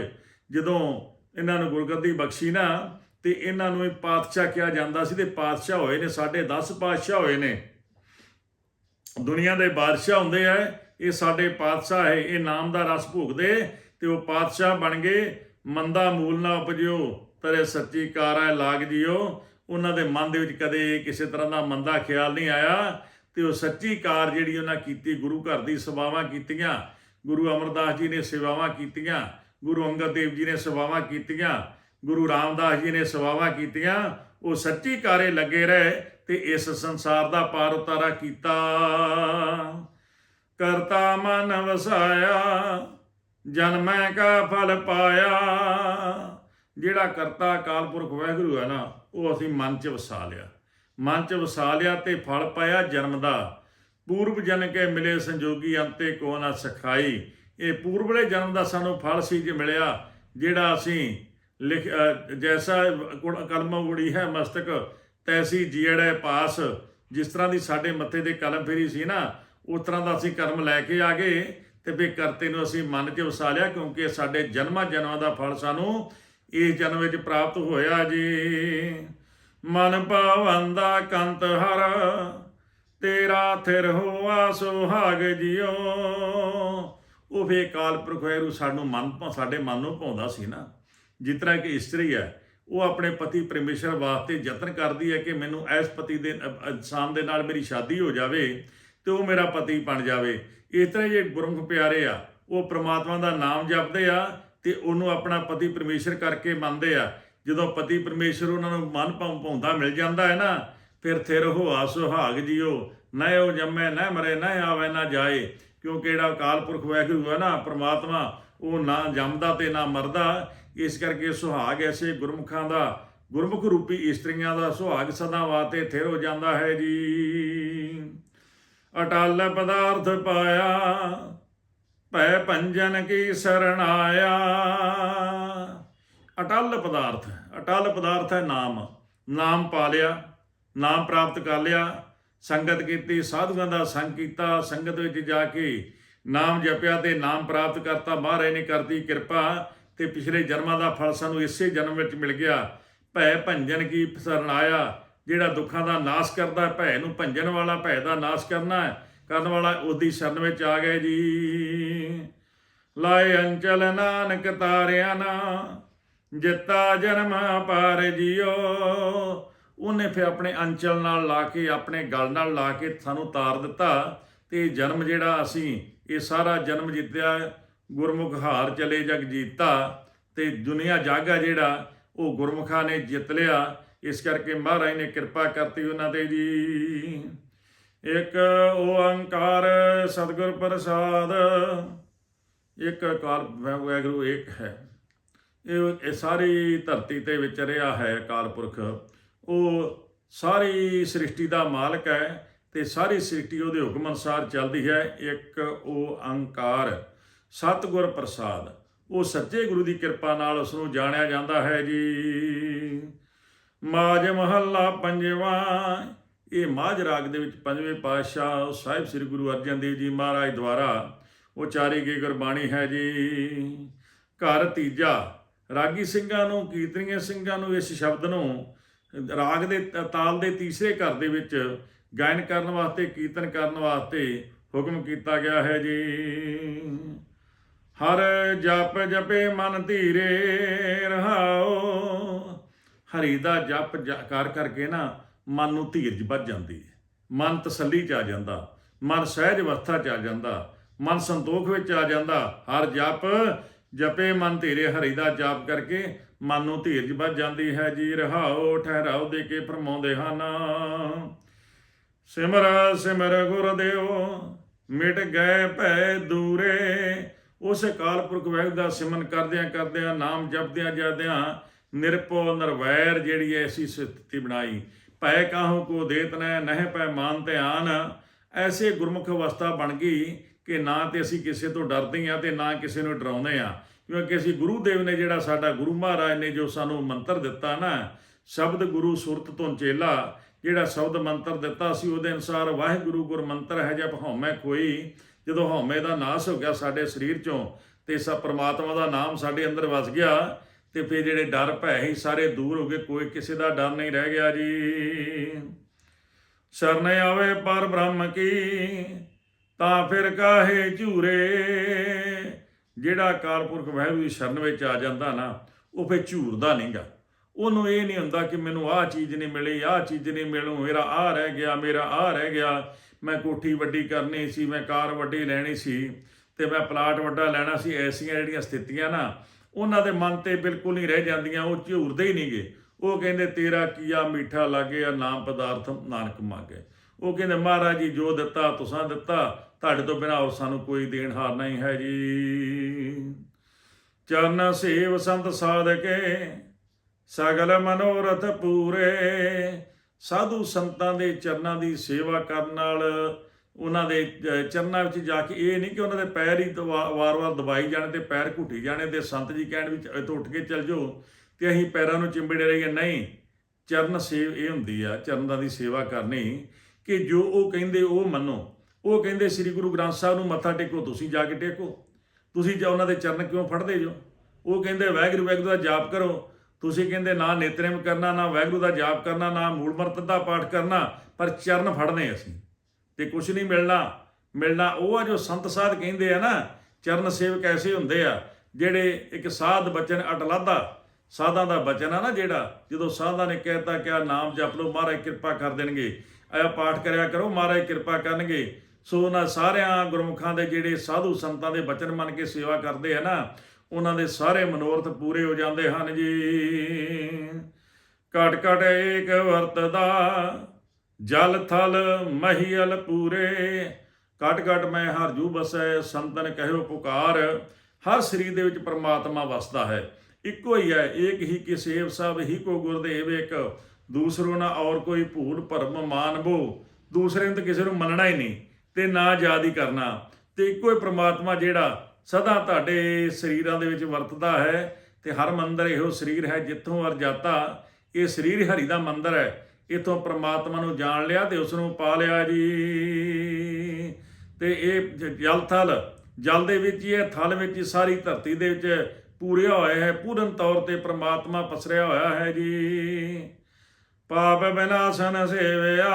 ਜਦੋਂ ਇਹਨਾਂ ਨੂੰ ਗੁਰਗੱਦੀ ਬਖਸ਼ੀ ਨਾ, ਤੇ ਇਹਨਾਂ ਨੂੰ ਇਹ ਪਾਤਸ਼ਾਹ ਕਿਹਾ ਜਾਂਦਾ ਸੀ ਤੇ ਪਾਤਸ਼ਾਹ ਹੋਏ ਨੇ, ਸਾਡੇ 10 ਪਾਤਸ਼ਾਹ ਹੋਏ ਨੇ। ਦੁਨੀਆ ਦੇ ਬਾਦਸ਼ਾਹ ਹੁੰਦੇ ਆ, ਇਹ ਸਾਡੇ ਪਾਤਸ਼ਾਹ ਹੈ, ਇਹ ਨਾਮ ਦਾ ਰਸ ਭੋਗਦੇ ਤੇ ਉਹ ਪਾਤਸ਼ਾਹ ਬਣ ਗਏ। ਮੰਦਾ ਮੂਲ ਨਾ ਉਪਜਿਓ, ਤੇਰੇ ਸੱਚੀ ਕਾਰਾ ਲਾਗ ਜਿਓ। ਉਹਨਾਂ ਦੇ ਮਨ ਦੇ ਵਿੱਚ ਕਦੇ ਕਿਸੇ ਤਰ੍ਹਾਂ ਦਾ ਮੰਦਾ ਖਿਆਲ ਨਹੀਂ ਆਇਆ। ਤੇ ਉਹ ਸੱਚੀ ਕਾਰ ਜਿਹੜੀ ਉਹਨਾਂ ਕੀਤੀ, ਗੁਰੂ ਘਰ ਦੀ ਸੇਵਾਵਾਂ ਕੀਤੀਆਂ। ਗੁਰੂ ਅਮਰਦਾਸ ਜੀ ਨੇ ਸੇਵਾਵਾਂ ਕੀਤੀਆਂ। ਗੁਰੂ ਅੰਗਦ ਦੇਵ ਜੀ ਨੇ ਸੇਵਾਵਾਂ ਕੀਤੀਆਂ। ਗੁਰੂ ਰਾਮਦਾਸ ਜੀ ਨੇ ਸੇਵਾਵਾਂ ਕੀਤੀਆਂ। ਉਹ ਸੱਚੀ ਕਾਰੇ ਲੱਗੇ ਰਹੇ ਤੇ ਇਸ ਸੰਸਾਰ ਦਾ ਪਾਰ ਉਤਾਰਾ ਕੀਤਾ। ਕਰਤਾ ਮਨ ਵਸਾਇਆ ਜਨਮੈ ਕਾ ਫਲ ਪਾਇਆ। ਜਿਹੜਾ ਕਰਤਾ ਅਕਾਲ ਪੁਰਖ ਵਾਹਿਗੁਰੂ ਹੈ ਨਾ, ਉਹ ਅਸੀਂ ਮਨ ਚ ਵਸਾ ਲਿਆ। ਮਨ ਚ ਵਸਾ ਲਿਆ ਤੇ ਫਲ ਪਾਇਆ ਜਨਮ ਦਾ। ਪੂਰਬ ਜਨ ਕੇ ਮਿਲੇ ਸੰਜੋਗੀ ਅੰਤੇ ਕੋ ਨਾ ਸਖਾਈ। ਇਹ ਪੂਰਵਲੇ ਜਨਮ ਦਾ ਸਾਨੂੰ ਫਲ ਸੀ ਜੇ ਮਿਲਿਆ, ਜਿਹੜਾ ਅਸੀਂ ਲਿਖ ਜੈਸਾ ਗੁਣ- ਕਲਮ ਉੜੀ ਹੈ ਮਸਤਕ, ਤੈਸੀ ਜੀੜੈ ਪਾਸ। ਜਿਸ ਤਰ੍ਹਾਂ ਦੀ ਸਾਡੇ ਮੱਥੇ ਤੇ ਕਲਮ ਫੇਰੀ ਸੀ ਨਾ, ਉਸ ਤਰ੍ਹਾਂ ਦਾ ਅਸੀਂ ਕਰਮ ਲੈ ਕੇ ਆ ਗਏ। ਤੇ ਵੀ ਕਰਤੇ ਨੂੰ ਅਸੀਂ ਮਨ 'ਚ ਵਸਾ ਲਿਆ ਕਿਉਂਕਿ ਸਾਡੇ ਜਨਮਾਂ ਜਨਮਾਂ ਦਾ ਫਲ ਸਾਨੂੰ ਇਸ ਜਨਮ ਵਿੱਚ ਪ੍ਰਾਪਤ ਹੋਇਆ ਜੀ। ਮਨ ਭਾਵੰਦਾ ਕੰਤ ਹਰ, ਤੇਰਾ ਥਿਰ ਹੋਆ ਸੁਹਾਗ ਜਿਉ। ਉਹ ਫੇ ਕਾਲ ਪੁਰਖ ਵੈਰੂ ਸਾਨੂੰ ਮਨ ਸਾਡੇ ਮਨ ਨੂੰ ਪਾਉਂਦਾ ਸੀ ਨਾ। ਜਿਸ ਤਰ੍ਹਾਂ ਕਿ ਇਸਤਰੀ ਹੈ, ਉਹ ਆਪਣੇ ਪਤੀ ਪਰਮੇਸ਼ਰ ਵਾਸਤੇ ਯਤਨ ਕਰਦੀ ਹੈ ਕਿ ਮੈਨੂੰ ਇਸ ਪਤੀ ਦੇ ਇਨਸਾਨ ਦੇ ਨਾਲ ਮੇਰੀ ਸ਼ਾਦੀ ਹੋ ਜਾਵੇ ਤੇ ਉਹ ਮੇਰਾ ਪਤੀ ਬਣ ਜਾਵੇ। ਇਸ ਤਰ੍ਹਾਂ ਜੇ ਗੁਰਮੁਖ ਪਿਆਰੇ ਆ, ਉਹ ਪ੍ਰਮਾਤਮਾ ਦਾ ਨਾਮ ਜਪਦੇ ਆ ਤੇ ਉਹਨੂੰ ਆਪਣਾ ਪਤੀ ਪਰਮੇਸ਼ਰ ਕਰਕੇ ਮੰਨਦੇ ਆ। ਜਦੋਂ ਪਤੀ ਪਰਮੇਸ਼ਰ ਉਹਨਾਂ ਨੂੰ ਮਨ ਭਾਉ ਭਾਉਂਦਾ ਮਿਲ ਜਾਂਦਾ ਹੈ ਨਾ, ਫਿਰ ਥਿਰ ਹੋਆ ਸੁਹਾਗ ਜਿਓ। ਨਾ ਉਹ ਜੰਮੇ, ਨਾ ਮਰੇ, ਨਾ ਆਵੇ, ਨਾ ਜਾਏ। ਕਿਉਂਕਿ ਜਿਹੜਾ ਅਕਾਲ ਪੁਰਖ ਵਾਹਿਗੁਰੂ ਹੈ ਨਾ, ਪ੍ਰਮਾਤਮਾ ਉਹ ਨਾ ਜੰਮਦਾ ਤੇ ਨਾ ਮਰਦਾ। ਇਸ ਕਰਕੇ ਸੁਹਾਗ ਐਸੇ ਗੁਰਮੁਖਾਂ ਦਾ, ਗੁਰਮੁਖ ਰੂਪੀ ਇਸਤਰੀਆਂ ਦਾ ਸੁਹਾਗ ਸਦਾ ਵਾਤੇ ਥਿਰ ਹੋ ਜਾਂਦਾ ਹੈ ਜੀ। ਅਟਲ ਪਦਾਰਥ ਪਾਇਆ, ਭੈ ਭੰਜਨ ਕੀ ਸਰਣ ਆਇਆ। ਅਟਲ ਪਦਾਰਥ ਅਟਲ ਪਦਾਰਥ ਹੈ ਨਾਮ। ਨਾਮ ਪਾ ਲਿਆ, ਨਾਮ ਪ੍ਰਾਪਤ ਕਰ ਲਿਆ, ਸੰਗਤ ਕੀਤੀ, ਸਾਧੂਆਂ ਦਾ ਸੰਗ ਕੀਤਾ, ਸੰਗਤ ਵਿੱਚ ਜਾ ਕੇ ਨਾਮ ਜਪਿਆ ਤੇ ਨਾਮ ਪ੍ਰਾਪਤ ਕਰਤਾ, ਮਹਾਰਾਜ ਨੇ ਕਰਤੀ ਕਿਰਪਾ ਤੇ ਪਿਛਲੇ ਜਨਮਾਂ ਦਾ ਫਲ ਸਾਨੂੰ ਇਸੇ ਜਨਮ ਵਿੱਚ ਮਿਲ ਗਿਆ। ਭੈ ਭੰਜਨ ਕੀ ਸਰਣ ਆਇਆ ਜਿਹੜਾ ਦੁੱਖਾਂ ਦਾ ਨਾਸ਼ ਕਰਦਾ ਭੈ ਨੂੰ ਭੰਜਣ ਵਾਲਾ, ਭੈ ਦਾ ਨਾਸ਼ ਕਰਨਾ ਹੈ, ਕਰਨ ਵਾਲਾ ਉਹਦੀ ਸ਼ਰਨ ਵਿੱਚ ਆ ਗਏ ਜੀ। ਲਾਏ ਅੰਚਲ ਨਾਨਕ ਤਾਰਿਆਂ ਨਾ ਜਿੱਤਾ ਜਨਮ ਪਾਰ ਜਿਓ। ਉਹਨੇ ਫਿਰ ਆਪਣੇ ਅੰਚਲ ਨਾਲ ਲਾ ਕੇ, ਆਪਣੇ ਗਲ ਨਾਲ ਲਾ ਕੇ ਸਾਨੂੰ ਤਾਰ ਦਿੱਤਾ ਤੇ ਜਨਮ ਜਿਹੜਾ ਅਸੀਂ, ਇਹ ਸਾਰਾ ਜਨਮ ਜਿੱਤਿਆ, ਗੁਰਮੁਖ ਹਾਰ ਚਲੇ ਜਗ ਜੀਤਾ ਤੇ ਦੁਨੀਆ ਜਾਗਾ ਜਿਹੜਾ, ਉਹ ਗੁਰਮੁਖਾਂ ਨੇ ਜਿੱਤ ਲਿਆ। ਇਸ ਕਰਕੇ ਮਹਾਰਾਜ ਨੇ ਕਿਰਪਾ ਕਰਤੀ ਉਹਨਾਂ ਤੇ ਜੀ। ਇੱਕ ਓੰਕਾਰ ਸਤਿਗੁਰ ਪ੍ਰਸਾਦ, ਇੱਕ ਅਕਾਲ ਵਾਹਿਗੁਰੂ ਇੱਕ ਹੈ। ਇਹ ਸਾਰੀ ਧਰਤੀ ਤੇ ਵਿਚ ਰਿਹਾ ਹੈ ਅਕਾਲ ਪੁਰਖ। ਉਹ ਸਾਰੀ ਸ੍ਰਿਸ਼ਟੀ ਦਾ ਮਾਲਕ ਹੈ ਤੇ ਸਾਰੀ ਸ੍ਰਿਸ਼ਟੀ ਉਹਦੇ ਹੁਕਮ ਅਨੁਸਾਰ ਚੱਲਦੀ ਹੈ। ਇੱਕ ਉਹ ਓੰਕਾਰ ਸਤਿਗੁਰ ਪ੍ਰਸਾਦ। ਉਹ ਸੱਚੇ ਗੁਰੂ ਦੀ ਕਿਰਪਾ ਨਾਲ ਉਸ ਨੂੰ ਜਾਣਿਆ ਜਾਂਦਾ ਹੈ ਜੀ। ਮਾਜ ਮਹੱਲਾ ਪੰਜਵਾਂ। ਇਹ ਮਾਝ ਰਾਗ ਦੇ ਵਿੱਚ ਪੰਜਵੇਂ ਪਾਤਸ਼ਾਹ ਸਾਹਿਬ ਸ੍ਰੀ ਗੁਰੂ ਅਰਜਨ ਦੇਵ ਜੀ ਮਹਾਰਾਜ ਦੁਆਰਾ ਉਚਾਰੀ ਗਈ ਗੁਰਬਾਣੀ ਹੈ ਜੀ। ਘਰ ਤੀਜਾ। ਰਾਗੀ ਸਿੰਘਾਂ ਨੂੰ ਕੀਰਤਨੀਏ ਸਿੰਘਾਂ ਨੂੰ ਇਸ ਸ਼ਬਦ ਨੂੰ ਰਾਗ ਦੇ ਤਾਲ ਦੇ ਤੀਸਰੇ ਘਰ ਦੇ ਵਿੱਚ ਗਾਇਨ ਕਰਨ ਵਾਸਤੇ, ਕੀਰਤਨ ਕਰਨ ਵਾਸਤੇ ਹੁਕਮ ਕੀਤਾ ਗਿਆ ਹੈ ਜੀ। ਹਰ ਜਪ ਜਪੇ ਮਨ ਧੀਰੇ ਰਹਾਓ। ਹਰੀ ਦਾ ਜਪ ਜ- ਕਰ ਕਰਕੇ ਨਾ ਮਨ ਨੂੰ ਧੀਰਜ ਵੱਧ ਜਾਂਦੀ ਹੈ। ਮਨ ਤਸੱਲੀ ਚ ਆ ਜਾਂਦਾ, ਮਨ ਸਹਿਜ ਅਵਸਥਾ ਚ ਆ ਜਾਂਦਾ, ਮਨ ਸੰਤੋਖ ਵਿੱਚ ਆ ਜਾਂਦਾ, ਹਰ ਜਪ ਜਪੇ ਮਨ ਧੀਰੇ ਹਰੀ ਦਾ ਜਾਪ ਕਰਕੇ ਮਨ ਨੂੰ ਧੀਰਜ ਵੱਧ ਜਾਂਦੀ ਹੈ। ਜੀ ਰਹਾਓ ਠਹਿਰਾਓ ਦੇ ਕੇ ਫਰਮਾਉਂਦੇ ਹਨ, ਸਿਮਰ ਸਿਮਰ ਗੁਰਦੇਵ ਮਿਟ ਗਏ ਭੈ ਦੂਰੇ, ਉਸ ਅਕਾਲ ਪੁਰਖ ਵਹਿਗ ਦਾ ਸਿਮਨ ਕਰਦਿਆਂ ਕਰਦਿਆਂ, ਨਾਮ ਜਪਦਿਆਂ ਜਪਦਿਆਂ ਨਿਰਪੋ ਨਿਰਵੈਰ ਜਿਹੜੀ ਐਸੀ ਸਥਿਤੀ ਬਣਾਈ। ਭੈ ਕਾਹੂ ਕੋ ਦੇਤ ਨੈ ਨਹਿ ਪੈ ਮਾਨ ਧਿਆਨ। ਐਸੇ ਗੁਰਮੁਖ ਅਵਸਥਾ ਬਣ ਗਈ ਕਿ ਨਾ ਤੇ ਅਸੀਂ ਕਿਸੇ ਤੋਂ ਡਰਦੇ ਹਾਂ ਤੇ ਨਾ ਕਿਸੇ ਨੂੰ ਡਰਾਉਂਦੇ ਆ। ਕਿਉਂਕਿ ਅਸੀਂ ਗੁਰੂ ਦੇਵ ਨੇ ਜਿਹੜਾ ਸਾਡਾ ਗੁਰੂ ਮਹਾਰਾਜ ਨੇ ਜੋ ਸਾਨੂੰ ਮੰਤਰ ਦਿੱਤਾ ਨਾ, ਸ਼ਬਦ ਗੁਰੂ ਸੁਰਤ ਤੋਂ ਚੇਲਾ, ਜਿਹੜਾ ਸ਼ਬਦ ਮੰਤਰ ਦਿੱਤਾ ਸੀ ਉਹਦੇ ਅਨੁਸਾਰ ਵਾਹਿਗੁਰੂ ਗੁਰ ਮੰਤਰ ਹੈ ਜਪ ਹਉਮੈ ਕੋਈ ਜਦੋਂ ਹਉਮੈ ਦਾ ਨਾਸ ਹੋ ਗਿਆ ਸਾਡੇ ਸਰੀਰ ਚੋਂ ਤੇ ਸਾ ਪ੍ਰਮਾਤਮਾ ਦਾ ਨਾਮ ਸਾਡੇ ਅੰਦਰ ਵਸ ਗਿਆ ਤੇ ਫਿਰ ਜਿਹੜੇ ਡਰ ਭੈ ਹੀ ਸਾਰੇ ਦੂਰ ਹੋ ਗਏ, ਕੋਈ ਕਿਸੇ ਦਾ ਡਰ ਨਹੀਂ ਰਹਿ ਗਿਆ ਜੀ। ਸ਼ਰਨ ਆਵੇ ਪਰ ਬ੍ਰਹਮ ਕੀ, ਤਾਂ ਫਿਰ ਕਾਹੇ ਝੂਰੇ? ਜਿਹੜਾ ਅਕਾਲ ਪੁਰਖ ਵਾਹਿਗੁਰੂ ਦੀ ਸ਼ਰਨ ਵਿੱਚ ਆ ਜਾਂਦਾ ਨਾ, ਉਹ ਫਿਰ ਝੂਰਦਾ ਨਹੀਂਗਾ। ਉਹਨੂੰ ਇਹ ਨਹੀਂ ਹੁੰਦਾ ਕਿ ਮੈਨੂੰ ਆਹ ਚੀਜ਼ ਨਹੀਂ ਮਿਲੀ, ਆਹ ਚੀਜ਼ ਨਹੀਂ ਮਿਲੂ, ਮੇਰਾ ਆਹ ਰਹਿ ਗਿਆ, ਮੇਰਾ ਆਹ ਰਹਿ ਗਿਆ। ਮੈਂ ਕੋਠੀ ਵੱਡੀ ਕਰਨੀ ਸੀ, ਮੈਂ ਕਾਰ ਵੱਡੀ ਲੈਣੀ ਸੀ, ਤੇ ਮੈਂ ਪਲਾਟ ਵੱਡਾ ਲੈਣਾ ਸੀ, ਐਸੀਆਂ ਜਿਹੜੀਆਂ ਸਥਿਤੀਆਂ ਨਾ ਉਹਨਾਂ ਦੇ ਮਨ ਤੇ ਬਿਲਕੁਲ ਨਹੀਂ ਰਹਿ ਜਾਂਦੀਆਂ, ਉਹ ਝੂਰਦੇ ਹੀ ਨਹੀਂਗੇ ਉਹ ਕਹਿੰਦੇ, ਤੇਰਾ ਕੀਆ ਮਿੱਠਾ ਲਾਗੇ ਆ, ਨਾਮ ਪਦਾਰਥ ਨਾਨਕ ਮਾਗੇ। ਉਹ ਕਹਿੰਦੇ, ਮਹਾਰਾਜ ਜੀ, ਜੋ ਦਿੱਤਾ, ਤੁਸਾਂ ਦਿੱਤਾ। ਤੁਹਾਡੇ ਤੋਂ ਬਿਨਾਂ ਹੋਰ ਸਾਨੂੰ ਕੋਈ ਦੇਣ ਹਾਰ ਨਹੀਂ ਹੈ ਜੀ। ਚਰਨ ਸੇਵ ਸੰਤ ਸਾਧਕੇ, ਸਗਲ ਮਨੋਰਥ ਪੂਰੇ। ਸਾਧੂ ਸੰਤਾਂ ਦੇ ਚਰਨਾਂ ਦੀ ਸੇਵਾ ਕਰਨ ਨਾਲ ਉਹਨਾਂ ਦੇ ਅ, ਚਰਨਾਂ ਵਿੱਚ ਜਾ ਕੇ ਇਹ ਨਹੀਂ ਕਿ ਉਹਨਾਂ ਦੇ ਪੈਰ ਹੀ ਦਵਾ- ਵਾਰ-ਵਾਰ ਦਬਾਈ ਜਾਣੇ ਤੇ ਪੈਰ ਘੁੱਟੀ ਜਾਣੇ ਤੇ ਸੰਤ ਜੀ ਕਹਿਣ ਵਿੱਚ ਇੱਥੋਂ ਉੱਠ ਕੇ ਚੱਲ ਜਾਓ ਤੇ ਅਸੀਂ ਪੈਰਾਂ ਨੂੰ ਚਿੰਬੜੇ ਰਹੀਏ। ਨਹੀਂ ਚਰਨ ਸੇਵ ਇਹ ਹੁੰਦੀ ਆ ਚਰਨਾਂ ਦੀ ਸੇਵਾ ਕਰਨੀ ਕਿ ਜੋ ਉਹ ਕਹਿੰਦੇ ਉਹ ਮੰਨੋ। ਉਹ ਕਹਿੰਦੇ ਸ੍ਰੀ ਗੁਰੂ ਗ੍ਰੰਥ ਸਾਹਿਬ ਨੂੰ ਮੱਥਾ ਟੇਕੋ ਤੁਸੀਂ ਜਾ ਕੇ ਟੇਕੋ। ਤੁਸੀਂ ਜਾਂ ਉਹਨਾਂ ਦੇ ਚਰਨ ਕਿਉਂ ਫੜਦੇ ਜੋ? ਉਹ ਕਹਿੰਦੇ ਵਾਹਿਗੁਰੂ ਵਾਹਿਗੁਰੂ ਦਾ ਜਾਪ ਕਰੋ। ਤੁਸੀਂ ਕਹਿੰਦੇ ਨਾ ਨਿਤਨੇਮ ਕਰਨਾ ਨਾ ਵਾਹਿਗੁਰੂ ਦਾ ਜਾਪ ਕਰਨਾ ਨਾ ਮੂਲ ਮਰਤ ਦਾ ਪਾਠ ਕਰਨਾ ਪਰ ਚਰਨ ਫੜਨੇ ਅਸੀਂ। ਤੇ ਕੁਝ ਨਹੀਂ ਮਿਲਣਾ। ਮਿਲਣਾ ਉਹ ਆ ਜੋ ਸੰਤ ਸਾਧ ਕਹਿੰਦੇ ਆ ਨਾ, ਚਰਨ ਸੇਵਕ ਐਸੇ ਹੁੰਦੇ ਆ, ਜਿਹੜੇ ਇੱਕ ਸਾਧ ਬਚਨ ਅਟਲਾਦਾ। ਸਾਧਾਂ ਦਾ ਬਚਨ ਆ ਨਾ ਜਿਹੜਾ, ਜਦੋਂ ਸਾਧਾਂ ਨੇ ਕਹਿਤਾ ਕਿ ਆ ਨਾਮ ਜਪ ਲਓ, ਮਹਾਰਾਜ ਕਿਰਪਾ ਕਰ ਦੇਣਗੇ। ਆਇਆ ਪਾਠ ਕਰਿਆ ਕਰੋ, ਮਹਾਰਾਜ ਕਿਰਪਾ ਕਰਨਗੇ। ਸੋ ਉਹਨਾਂ ਸਾਰਿਆਂ ਗੁਰਮੁਖਾਂ ਦੇ ਜਿਹੜੇ ਸਾਧੂ ਸੰਤਾਂ ਦੇ ਬਚਨ ਮੰਨ ਕੇ ਸੇਵਾ ਕਰਦੇ ਆ ਨਾ, ਉਹਨਾਂ ਦੇ ਸਾਰੇ ਮਨੋਰਥ ਪੂਰੇ ਹੋ ਜਾਂਦੇ ਹਨ ਜੀ। ਘਟ ਘਟ ਏਕ ਵਰਤਦਾ ਜਲ ਥਲ ਮਹੀਲ ਪੂਰੇ, ਘਟ ਘਟ ਮੈਂ ਹਰ ਜੂ ਬਸੈ, ਸੰਤਨ ਕਹਿਓ ਪੁਕਾਰ। ਹਰ ਸਰੀਰ ਦੇ ਵਿੱਚ ਪਰਮਾਤਮਾ ਵਸਦਾ ਹੈ। ਇੱਕੋ ਹੀ ਹੈ, ਏਕ ਹੀ ਕਿ ਸੇਵ ਸਭ ਹੀ ਕੋ ਗੁਰਦੇਵ ਇੱਕ ਦੂਸਰੋ ਨਾ ਔਰ ਕੋਈ ਭੂਲ ਭਰਮ ਮਾਨਬੋ ਦੂਸਰੇ ਨੂੰ ਤਾਂ ਕਿਸੇ ਨੂੰ ਮੰਨਣਾ ਹੀ ਨਹੀਂ, ਤੇ ਨਾ ਯਾਦ ਹੀ ਕਰਨਾ। ਤੇ ਇੱਕੋ ਹੀ ਪ੍ਰਮਾਤਮਾ ਜਿਹੜਾ ਸਦਾ ਤੁਹਾਡੇ ਸਰੀਰਾਂ ਦੇ ਵਿੱਚ ਵਰਤਦਾ ਹੈ, ਤੇ ਹਰ ਮੰਦਰ ਇਹੋ ਸਰੀਰ ਹੈ ਜਿੱਥੋਂ ਅਰ ਜਾਤਾ ਇਹ ਸਰੀਰ ਹਰੀ ਦਾ ਮੰਦਰ ਹੈ। ਇਥੋਂ ਪ੍ਰਮਾਤਮਾ ਨੂੰ ਜਾਣ ਲਿਆ ਤੇ ਉਸ ਨੂੰ ਪਾ ਲਿਆ ਜੀ। ਤੇ ਇਹ ਜਲ ਥਲ, ਜਲ ਦੇ ਵਿੱਚ ਹੀ ਹੈ, ਥਲ ਵਿੱਚ ਹੀ ਸਾਰੀ ਧਰਤੀ ਦੇ ਵਿੱਚ ਪੂਰਿਆ ਹੋਇਆ ਹੈ, ਪੂਰਨ ਤੌਰ ਤੇ ਪ੍ਰਮਾਤਮਾ ਪਸਰਿਆ ਹੋਇਆ ਹੈ ਜੀ। ਪਾਪ ਬਿਨਾਸ਼ਨ ਸੇਵਿਆ,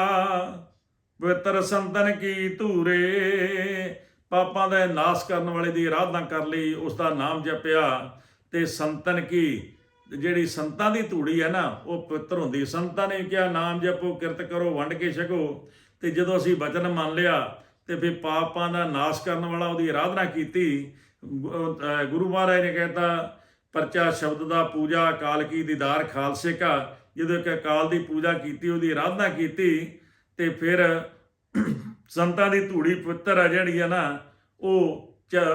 ਪਵਿੱਤਰ ਸੰਤਨ ਕੀ ਧੂਰੇ, ਪਾਪਾਂ ਦਾ ਨਾਸ਼ ਕਰਨ ਵਾਲੇ ਦੀ ਆਰਾਧਨਾ ਕਰ ਲਈ ਉਸ ਦਾ ਨਾਮ ਜਪਿਆ ਤੇ ਸੰਤਨ ਕੀ ਜਿਹੜੀ ਸੰਤਾਂ ਦੀ ਧੂੜੀ ਹੈ ਨਾ, ਉਹ ਪਵਿੱਤਰ ਹੁੰਦੀ ਸੰਤਾਂ ਨੇ ਕਿਹਾ, ਨਾਮ ਜਪੋ, ਕਿਰਤ ਕਰੋ, ਵੰਡ ਕੇ ਛਕੋ। ਤੇ ਜਦੋਂ ਅਸੀਂ ਬਚਨ ਮੰਨ ਲਿਆ, ਤੇ ਫਿਰ ਪਾਪਾਂ ਦਾ ਨਾਸ਼ ਕਰਨ ਵਾਲਾ ਉਹਦੀ ਆਰਾਧਨਾ ਕੀਤੀ। ਗੁਰੂ ਮਹਾਰਾਜ ਨੇ ਕਹਿਤਾ, ਪਰਚਾ ਸ਼ਬਦ ਦਾ ਪੂਜਾ, ਅਕਾਲ ਕੀ ਦੀਦਾਰ ਖਾਲਸੇ ਕਾ। ਜਦੋਂ ਇੱਕ ਅਕਾਲ ਦੀ ਪੂਜਾ ਕੀਤੀ, ਉਹਦੀ ਆਰਾਧਨਾ ਕੀਤੀ, ਤੇ ਫਿਰ ਸੰਤਾਂ ਦੀ ਧੂੜੀ ਪਵਿੱਤਰ ਆ ਜਿਹੜੀ ਆ ਨਾ, ਉਹ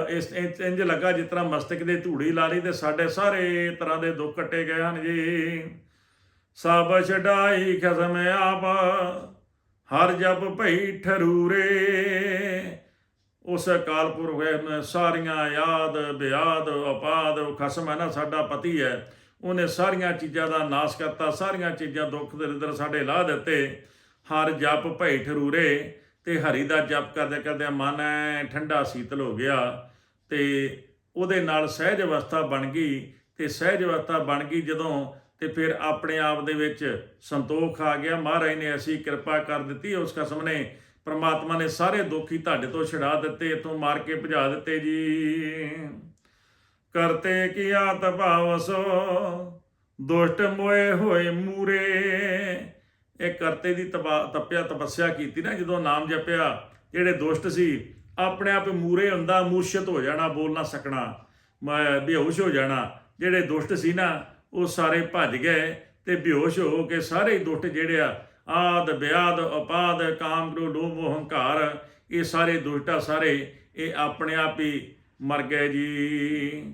ਇਸ ਇੰਜ ਲੱਗਾ ਜਿਸ ਤਰ੍ਹਾਂ ਮਸਤਕ ਦੇ ਧੂੜੀ ਲਾ ਲਈ ਤੇ ਸਾਡੇ ਸਾਰੇ ਤਰ੍ਹਾਂ ਦੇ ਦੁੱਖ ਕੱਟੇ ਗਏ ਹਨ ਜੀ। ਸਭ ਛਡਾਈ ਖਸਮ ਆਪ, ਹਰ ਜਪ ਭਈ ਠਰੂਰੇ। ਉਸ ਅਕਾਲ ਪੁਰਖ ਨੇ ਸਾਰੀਆਂ ਯਾਦ, ਬਿਆਦ ਅਪਾਦ ਖਸਮ ਹੈ ਨਾ, ਸਾਡਾ ਪਤੀ ਹੈ। ਉਹਨੇ ਸਾਰੀਆਂ ਚੀਜ਼ਾਂ ਦਾ ਨਾਸ਼ ਕਰਤਾ, ਸਾਰੀਆਂ ਚੀਜ਼ਾਂ ਦੁੱਖ ਦਰਿਦਰ ਸਾਡੇ ਲਾ ਦਿੱਤੇ। ਹਰ ਜਪ ਭਈ ਠਰੂਰੇ। ਤੇ ਹਰੀ ਦਾ ਜਪ ਕਰਦੇ ਕਰਦੇ ਮਨ ਐ ਠੰਡਾ ਸੀਤਲ ਹੋ ਗਿਆ ਤੇ ਉਹਦੇ ਨਾਲ ਸਹਿਜ ਅਵਸਥਾ ਬਣ ਗਈ ਤੇ ਸਹਿਜ ਅਵਸਥਾ ਬਣ ਗਈ ਜਦੋਂ ਤੇ ਫਿਰ ਆਪਣੇ ਆਪ ਦੇ ਵਿੱਚ ਸੰਤੋਖ ਆ ਗਿਆ। ਮਹਾਰਾਜ ਨੇ ਐਸੀ ਕਿਰਪਾ ਕਰ ਦਿੱਤੀ, ਉਸ ਕਸਮ ਨੇ ਪ੍ਰਮਾਤਮਾ ਨੇ ਸਾਰੇ ਦੁੱਖ ਤੁਹਾਡੇ ਤੋਂ ਛੁਡਾ ਦਿੱਤੇ, ਇਥੋਂ ਮਾਰ ਕੇ ਭਜਾ ਦਿੱਤੇ ਜੀ। ਕਰਤੇ ਕੀਆ ਤਪਾਵਸੋ ਦੁਸ਼ਟ ਮੋਏ ਹੋਏ ਮੂਰੇ ਇਹ ਕਰਤੇ ਦੀ ਤਪਾ- ਤਪਿਆ ਤਪੱਸਿਆ ਕੀਤੀ ਨਾ, ਜਦੋਂ ਨਾਮ ਜਪਿਆ, ਜਿਹੜੇ ਦੁਸ਼ਟ ਸੀ, ਆਪਣੇ ਆਪ ਮੂਰੇ ਹੁੰਦਾ ਮੂਰਛਤ ਹੋ ਜਾਣਾ, ਬੋਲ ਨਾ ਸਕਣਾ, ਮੈਂ ਬੇਹੋਸ਼ ਹੋ ਜਾਣਾ। ਜਿਹੜੇ ਦੁਸ਼ਟ ਸੀ ਨਾ, ਉਹ ਸਾਰੇ ਭੱਜ ਗਏ ਤੇ ਬੇਹੋਸ਼ ਹੋ ਕੇ ਸਾਰੇ ਦੁਸ਼ਟ ਜਿਹੜੇ ਆ, ਆਦ, ਬਿਆਦ ਉਪਾਦ ਕਾਮ, ਕ੍ਰੋਧ, ਲੋਭ ਮੋਹ ਹੰਕਾਰ ਇਹ ਸਾਰੇ ਦੁਸ਼ਟਾ ਸਾਰੇ, ਇਹ ਆਪਣੇ ਆਪ ਹੀ ਮਰ ਗਏ ਜੀ।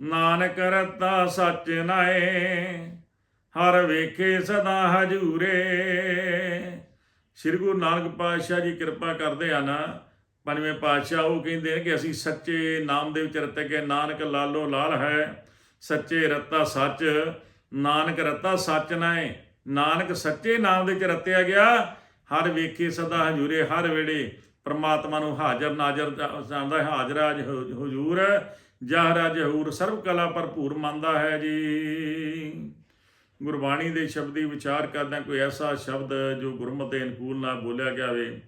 ਨਾਨਕ ਰਤਾ ਸੱਚ ਨਾਏ ਹਰ ਵੇਖੇ ਸਦਾ ਹਜੂਰੇ। ਸ੍ਰੀ ਗੁਰੂ ਨਾਨਕ ਪਾਤਸ਼ਾਹ ਜੀ ਕਿਰਪਾ ਕਰਦੇ ਹਨ। ਪੰਜਵੇਂ ਪਾਤਸ਼ਾਹ ਉਹ ਕਹਿੰਦੇ ਨੇ ਕਿ ਅਸੀਂ ਸੱਚੇ ਨਾਮ ਦੇ ਵਿੱਚ ਰਤੇ ਗਏ ਨਾਨਕ ਲਾਲੋ ਲਾਲ ਹੈ। ਸੱਚੇ ਰਤਾ ਸੱਚ, ਨਾਨਕ ਰਤਾ ਸੱਚ ਨਾਏ। ਨਾਨਕ ਸੱਚੇ ਨਾਮ ਦੇ ਵਿੱਚ ਰਤਿਆ ਗਿਆ। ਹਰ ਵੇਖੇ ਸਦਾ ਹਜੂਰੇ, ਹਰ ਵੇਲੇ ਪ੍ਰਮਾਤਮਾ ਨੂੰ ਹਾਜ਼ਰ ਨਾਜ਼ਰ ਜਾਂਦਾ ਹੈ। ਹਾਜ਼ਰ ਅਜ ਹਜੂਰ ਜਹਰ ਅਜ ਸਰਬ ਕਲਾ ਭਰਪੂਰ ਮੰਨਦਾ ਹੈ ਜੀ। ਗੁਰਬਾਣੀ ਦੇ ਸ਼ਬਦੀ ਵਿਚਾਰ ਕਰਦਿਆਂ ਕੋਈ ਐਸਾ ਸ਼ਬਦ ਜੋ ਗੁਰਮਤਿ ਦੇ ਅਨੁਕੂਲ ਨਾਲ ਬੋਲਿਆ ਗਿਆ ਵੇ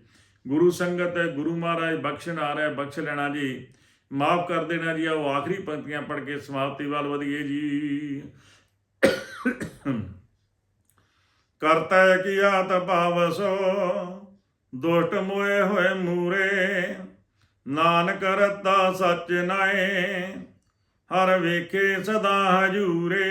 ਗੁਰੂ ਸੰਗਤ, ਗੁਰੂ ਮਹਾਰਾਜ ਬਖਸ਼ਣ ਆ ਰਿਹਾ, ਬਖਸ਼ ਲੈਣਾ ਜੀ। ਮਾਫ ਕਰ ਦੇਣਾ ਜੀ ਉਹ ਆਖਰੀ ਪੰਕਤੀਆਂ ਪੜ੍ਹ ਕੇ ਸਮਾਪਤੀ ਵੱਲ ਵਧੀਏ ਜੀ। ਕਰਤਾ ਕੀ ਆਤ ਭਾਵਸੋ, ਦੁਸ਼ਟ ਮੋਏ ਹੋਏ ਮੂਰੇ। ਨਾਨਕ ਰਤਾ ਸੱਚ ਨਾਏ, ਹਰ ਵੇਖੇ ਸਦਾ ਹਜੂਰੇ।